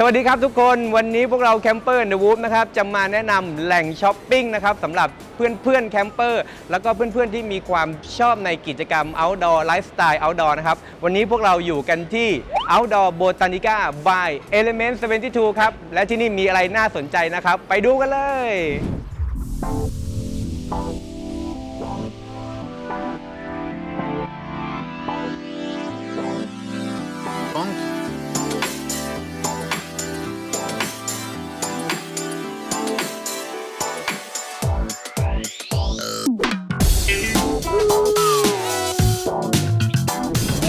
สวัสดีครับทุกคนวันนี้พวกเราแคมเปอร์เดอะวูฟนะครับจะมาแนะนำแหล่งช้อปปิ้งนะครับสำหรับเพื่อนๆแคมเปอร์แล้วก็เพื่อนๆที่มีความชอบในกิจกรรม outdoor lifestyle outdoor นะครับ วันนี้พวกเราอยู่กันที่ outdoor botanica by element 72 ครับ และที่นี่มีอะไรน่าสนใจนะครับ ไปดูกันเลย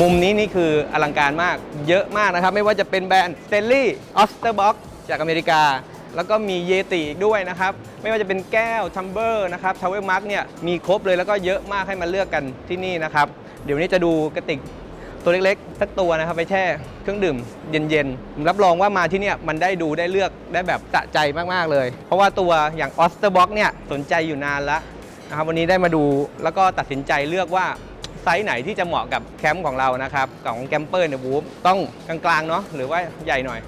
มุมนี้นี่คืออลังการมากเยอะมากนะครับ ไม่ว่าจะเป็นแบรนด์ Stanley o s t e r b o x จากอเมริกา แล้วก็มีเยติอีกด้วยนะครับ ไม่ว่าจะเป็นแก้วทัมเบอร์นะครับทาวเวลมาร์กเนี่ยมีครบเลยแล้วก็เยอะมากให้มาเลือกกันที่นี่นะครับ เดี๋ยวนี้จะดูกระติกตัวเล็กๆ สักตัวนะครับ ไปแช่เครื่องดื่มเย็นๆ รับรองว่ามาที่เนี่ยมันได้ดูได้เลือกได้แบบสะใจมากๆเลย เพราะว่าตัวอย่าง o s t e r b o x เนี่ยสนใจอยู่นานแล้วนะครับวันนี้ได้มาดูแล้วก็ตัดสินใจเลือกว่า ซส์ไหนที่จะเหมาะกับแคมป์ของเรานะครับของแคมเปอร์เนี่ยวูฟต้องกลางๆเนาะหรือว่าใหญ่หน่อย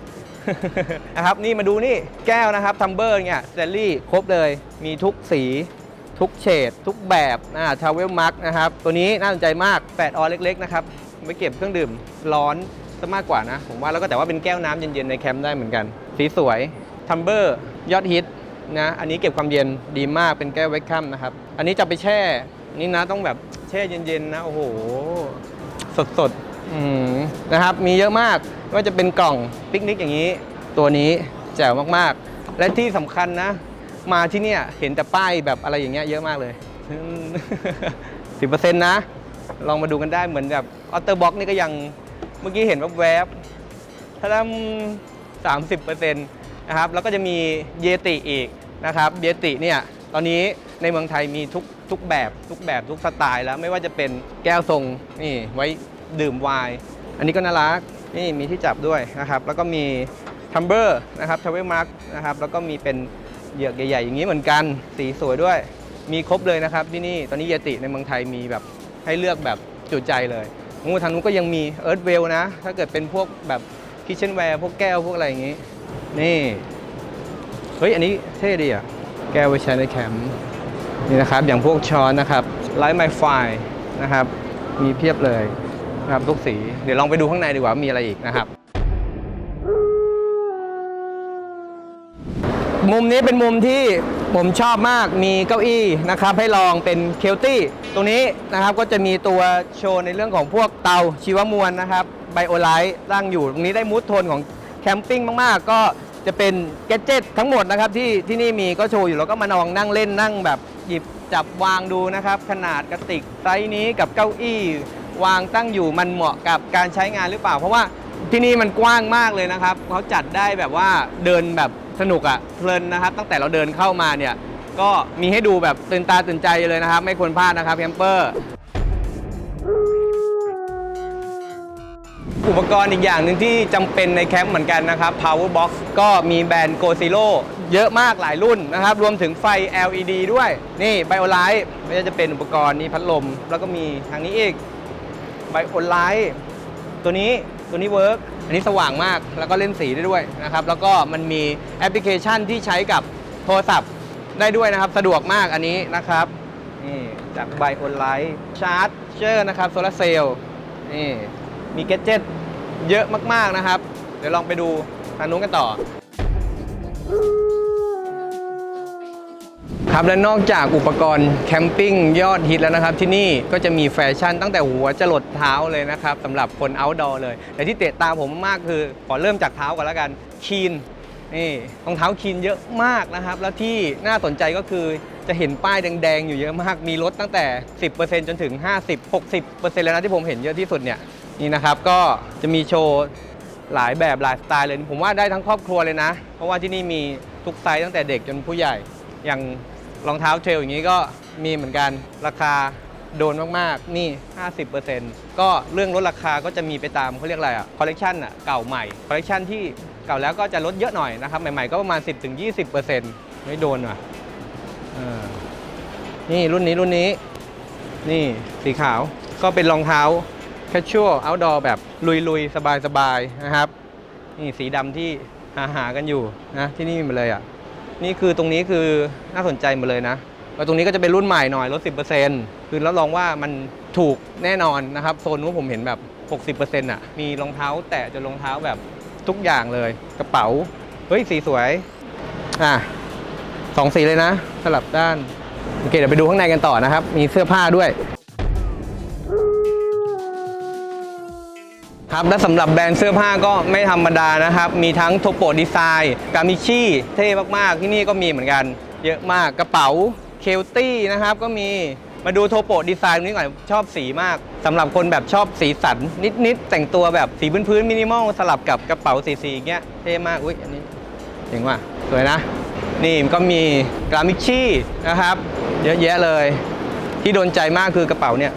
นะครับนี่มาดูนี่แก้วนะครับทัมเบอร์เนี่ยสเตลลี่ครบเลยมีทุกสีทุกเฉดทุกแบบนะทาวเวลมาร์กนะครับ ตัวนี้น่าสนใจมาก8ออเล็กๆนะครับไว้เก็บเครื่องดื่มร้อนซะมากกว่านะ ผมว่าแล้วก็แต่ว่าเป็นแก้วน้ำเย็นๆ ในแคมป์ได้เหมือนกัน สีสวยทัมเบอร์ยอดฮิตนะ อันนี้เก็บความเย็นดีมากเป็นแก้วเวกคัมนะครับ อันนี้จะไปแช่ นี่นะต้องแบบ แช่เย็นๆนะโอ้โหสดๆนะครับ มีเยอะมากไม่ว่าจะเป็นกล่องปิกนิกอย่างนี้ ตัวนี้แจ๋วมากๆ และที่สำคัญนะ มาที่เนี่ยเห็นแต่ป้ายแบบอะไรอย่างเงี้ยเยอะมากเลยสิบเปอร์เซ็นต์นะ ลองมาดูกันได้เหมือนแบบออเตอร์บ็อกนี่ก็ยังเมื่อกี้เห็นแวบๆถ้าทำสามสิบเปอร์เซ็นต์นะครับ แล้วก็จะมีเยติอีกนะครับ เยติเนี่ย ตอนนี้ในเมืองไทยมีทุก ทุกแบบทุกแบบทุกสไตล์แล้วไม่ว่าจะเป็นแก้วทรงนี่ไว้ดื่มไวน์อันนี้ก็น่ารักนี่มีที่จับด้วยนะครับแล้วก็มีทัมเบอร์นะครับทเวลมาร์กนะครับแล้วก็มีเป็นเหยือกใหญ่ๆอย่างนี้เหมือนกันสีสวยด้วย มีครบเลยนะครับที่นี่ตอนนี้เยติในเมืองไทยมีแบบให้เลือกแบบจุใจเลยงูทางนู้นก็ยังมีเอิร์ธเวลนะ ถ้าเกิดเป็นพวกแบบคิเชนแวร์พวกแก้วพวกอะไรอย่างนี้ นี่ เฮ้ย อันนี้เท่ดีอะ แก้วไว้ใช้ในแคมป์ นี่นะครับอย่างพวกช้อนนะครับไลท์ไมไฟนะครับ มีเพียบเลยนะครับทุกสีเดี๋ยวลองไปดูข้างในดีกว่ามีอะไรอีกนะครับ มุมนี้เป็นมุมที่ผมชอบมากมีเก้าอี้นะครับให้ลองเป็นเคลตี้ตรงนี้นะครับก็จะมีตัวโชว์ในเรื่องของพวกเตาชีวมวลนะครับไบโอไลท์ตั้งอยู่ ตรงนี้ได้มูดโทนของแคมปิ้งมาก ๆ ก็จะเป็นแกดเจิตทั้งหมดนะครับที่ที่นี่มีก็โชว์อยู่แล้วก็มาลองนั่งเล่นนั่งแบบ หยิบจับวางดูนะครับ ขนาดกระติกไซส์นี้กับเก้าอี้ วางตั้งอยู่มันเหมาะกับการใช้งานหรือเปล่า เพราะว่าที่นี่มันกว้างมากเลยนะครับเขาจัดได้แบบว่าเดินแบบสนุกอะเพลินนะครับ ตั้งแต่เราเดินเข้ามาเนี่ยก็มีให้ดูแบบตื่นตาตื่นใจเลยนะครับ ไม่ควรพลาดนะครับแคมเปอร์ อุปกรณ์อีกอย่างหนึ่งที่จำเป็นในแคมป์เหมือนกันนะครับ Power Box ก็มีแบรนด์ Go Zero เยอะมากหลายรุ่นนะครับ รวมถึงไฟ LED ด้วย นี่ BioLite ไม่ว่าจะเป็นอุปกรณ์นี่พัดลม แล้วก็มีทางนี้อีก BioLite ตัวนี้ตัวนี้เวิร์กอันนี้สว่างมากแล้วก็เล่นสีได้ด้วยนะครับ แล้วก็มันมีแอปพลิเคชันที่ใช้กับโทรศัพท์ได้ด้วยนะครับ สะดวกมากอันนี้นะครับนี่จาก BioLite ชาร์จเชอร์นะครับโซลาเซลล์นี่ มีแกดเจ็ตเยอะมากๆนะครับ เดี๋ยวลองไปดูทางนู้นกันต่อ ครับและนอกจากอุปกรณ์แคมปิ้งยอดฮิตแล้วนะครับ ที่นี่ก็จะมีแฟชั่นตั้งแต่หัวจรดเท้าเลยนะครับสำหรับคน outdoor เลย แต่ที่เตะตาผมมากคือ ขอเริ่มจากเท้าก่อนแล้วกันคีนนี่รองเท้าคีนเยอะมากนะครับ แล้วที่น่าสนใจก็คือจะเห็นป้ายแดง ๆ อยู่เยอะมาก มีลดตั้งแต่ 10%จนถึง 50 60%แล้วนะที่ผมเห็นเยอะที่สุดเนี่ย นี่นะครับก็จะมีโชว์หลายแบบหลายสไตล์เลย ผมว่าได้ทั้งครอบครัวเลยนะ เพราะว่าที่นี่มีทุกไซส์ตั้งแต่เด็กจนผู้ใหญ่ อย่างรองเท้าเทรลอย่างนี้ก็มีเหมือนกันราคาโดนมาก ๆ นี่ 50%ก็เรื่องลดราคาก็จะมีไปตามเขาเรียกอะไรอะคอลเลกชันอะเก่าใหม่ คอลเลกชันที่เก่าแล้วก็จะลดเยอะหน่อยนะครับ ใหม่ ๆ ก็ประมาณ 10-20%ไม่โดนว่ะนี่รุ่นนี้รุ่นนี้ นี่สีขาวก็เป็นรองเท้า casual outdoor แบบลุยๆ สบายๆ นะครับ นี่สีดำที่หาหากันอยู่นะที่นี่มีหมดเลยอะ นี่คือตรงนี้คือน่าสนใจหมดเลยนะแล้วตรงนี้ก็จะเป็นรุ่นใหม่หน่อยลด 10%คือรับรองว่ามันถูกแน่นอนนะครับ โซนนู้นผมเห็นแบบ 60%อะ มีรองเท้าแตะจนรองเท้าแบบทุกอย่างเลย กระเป๋า เฮ้ย สีสวย อะสองสีเลยนะ สลับด้าน โอเค เดี๋ยวไปดูข้างในกันต่อนะครับ มีเสื้อผ้าด้วย ครับและสำหรับแบรนด์เสื้อผ้าก็ไม่ธรรมดานะครับ มีทั้งโทโปดีไซน์กามิชี่เท่มากๆ ที่นี่ก็มีเหมือนกัน เยอะมากกระเป๋าเคลตี้นะครับก็มีมาดูโทโปดีไซน์ตรงนี้ก่อนชอบสีมากสำหรับคนแบบชอบสีสัน นิดๆ แต่งตัวแบบสีพื้นๆมินิมอลสลับกับกระเป๋าสีๆอย่างเงี้ยเท่มาก อุ้ยอันนี้เจ๋งว่ะสวยนะ นี่ก็มีกามิชี่นะครับ เยอะแยะเลย ที่โดนใจมากคือกระเป๋าเนี่ย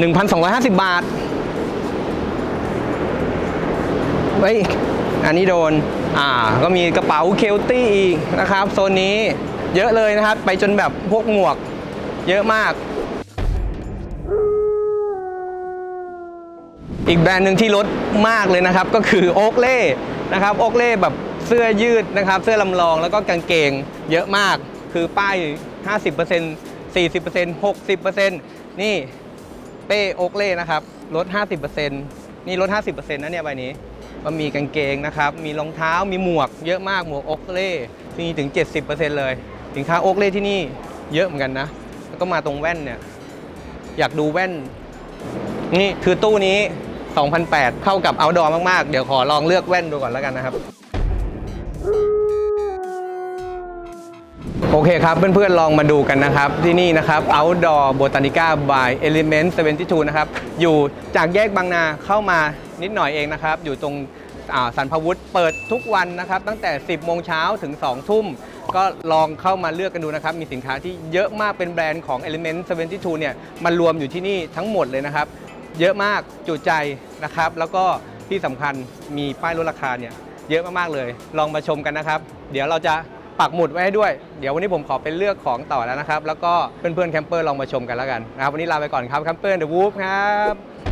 1,250 บาท เฮ้ย อันนี้โดน อ่า ก็มีกระเป๋าเคลตี้อีกนะครับ โซนนี้เยอะเลยนะครับ ไปจนแบบพวกหมวกเยอะมาก อีกแบรนด์หนึ่งที่ลดมากเลยนะครับ ก็คือโอ๊กเล่นะครับ โอ๊กเล่แบบเสื้อยืดนะครับ เสื้อลำลองแล้วก็กางเกงเยอะมาก คือป้าย 50% 40% 60%นี่เป้โอ๊กเล่นะครับ ลด 50%นี่ลด 50%นะเนี่ยใบนี้ ก็มีกางเกงนะครับ มีรองเท้ามีหมวกเยอะมากหมวกโอ๊กเล่มีถึง 70%เลย สินค้าโอกเล่ที่นี่เยอะเหมือนกันนะ แล้วก็มาตรงแว่นเนี่ย อยากดูแว่น นี่คือตู้นี้ 2,008 เข้ากับ outdoor มากๆ เดี๋ยวขอลองเลือกแว่นดูก่อนแล้วกันนะครับ โอเคครับ เพื่อนๆ ลองมาดูกันนะครับ ที่นี่นะครับ Outdoor Botanica by Element 72 นะครับ อยู่จากแยกบางนาเข้ามา นิดหน่อยเองนะครับ อยู่ตรงสันพวุฒิเปิดทุกวันนะครับ ตั้งแต่ 10 โมงเช้าถึง 2 ทุ่ม ก็ลองเข้ามาเลือกกันดูนะครับ มีสินค้าที่เยอะมากเป็นแบรนด์ของ Element 72 เนี่ยมารวมอยู่ที่นี่ทั้งหมดเลยนะครับ เยอะมากจุใจนะครับ แล้วก็ที่สำคัญมีป้ายลดราคาเนี่ยเยอะมากๆเลย ลองมาชมกันนะครับ เดี๋ยวเราจะปักหมุดไว้ให้ด้วย เดี๋ยววันนี้ผมขอเป็นเลือกของต่อแล้วนะครับ แล้วก็เพื่อนๆแคมเปอร์ลองมาชมกันแล้วกันนะครับ วันนี้ลาไปก่อนครับแคมเปอร์เดอะวูฟครับ